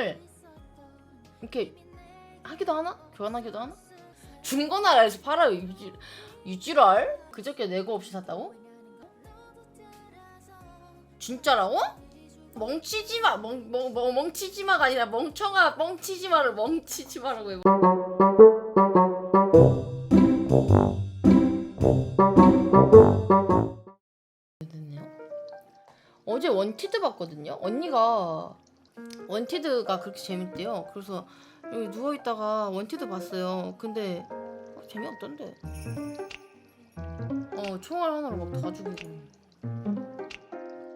총을 이렇게 하기도 하나? 교환하기도 하나? 중고나라에서 팔아요 유지, 유지랄? 그저께 내고 없이 샀다고? 진짜라고? 멍치지마 멍, 멍, 멍, 멍치지마가 아니라 멍청아 멍치지마를 멍치지마라고 해. 어제 원티드 봤거든요. 언니가 원티드가 그렇게 재밌대요. 그래서 여기 누워 있다가 원티드 봤어요. 근데 어, 재미없던데. 어 총알 하나로 막 다 죽이고.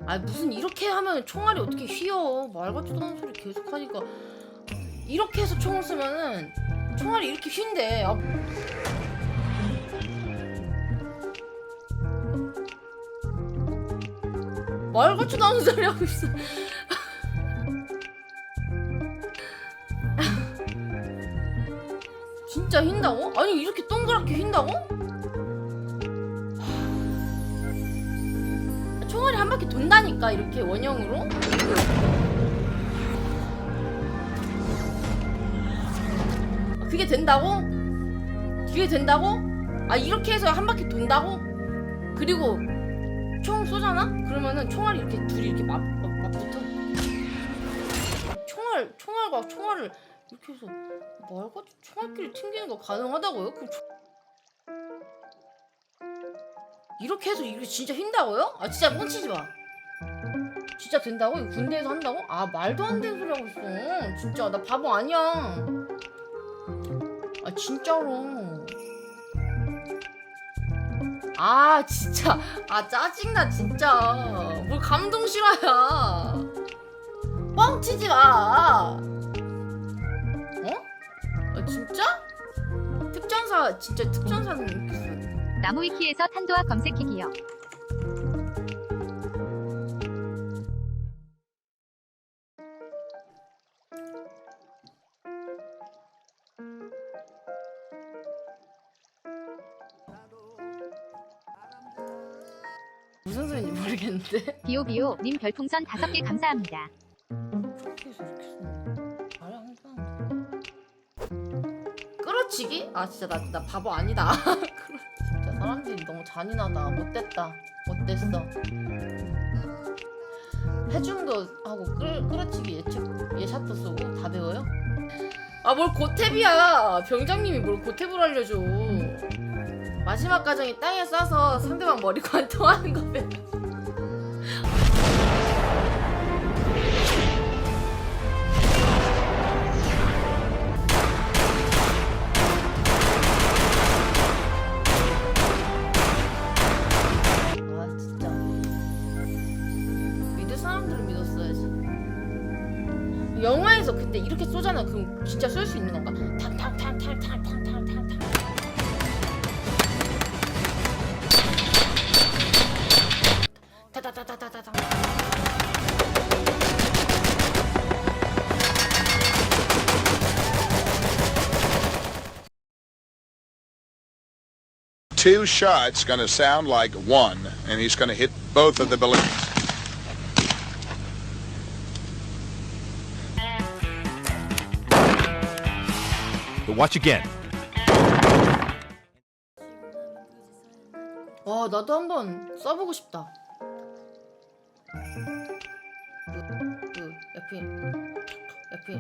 아 무슨 이렇게 하면 총알이 어떻게 휘어? 말 같지도 않은 소리 계속 하니까 이렇게 해서 총을 쓰면은 총알이 이렇게 휜대. 아, 말 같지도 않은 소리 하고 있어. 진짜 휜다고? 아니 이렇게 동그랗게 휜다고? 하, 총알이 한 바퀴 돈다니까 이렇게 원형으로? 아, 그게 된다고? 그게 된다고? 아 이렇게 해서 한 바퀴 돈다고? 그리고 총 쏘잖아? 그러면은 총알이 이렇게 둘이 이렇게 맞, 맞, 맞붙어. 총알, 총알과 총알을 이렇게 해서 말과 총알끼리 튕기는 거 가능하다고요? 그 총- 이렇게 해서 이게 진짜 휜다고요? 아 진짜 뻥치지 마. 진짜 된다고? 이거 군대에서 한다고? 아 말도 안 되는 소리 하고 있어. 진짜 나 바보 아니야. 아 진짜로. 아 진짜 아 짜증나 진짜 뭘 감동 실화야 뻥치지 마 어? 아 진짜? 특전사 진짜 특전사는 이렇게 써야 돼 나무위키에서 탄도와 검색키기요. 무슨 소리인지 모르겠는데 비오비오 님 별풍선 5개 감사합니다. 끌어치기? 아 진짜 나, 나 바보 아니다. 진짜 사람들이 너무 잔인하다. 못됐다. 못됐어. 해중도 하고 끌, 끌어치기 예측 예샷도 쏘고 다 배워요? 아 뭘 고탭이야. 병장님이 뭘 고탭을 알려줘. 마지막 과정이 땅에 싸서 상대방 머리 관 통하는 거배 영화에서 근데 이렇게 쏘잖아 그럼 진짜 쏠 수 있는 건가? 탕탕탕탕탕탕탕탕탕 타타타타타타 two shots going to sound like one, and he's going to hit both of the balloons. Watch again. 와 나도 한번 써보고 싶다. 그, 그 F F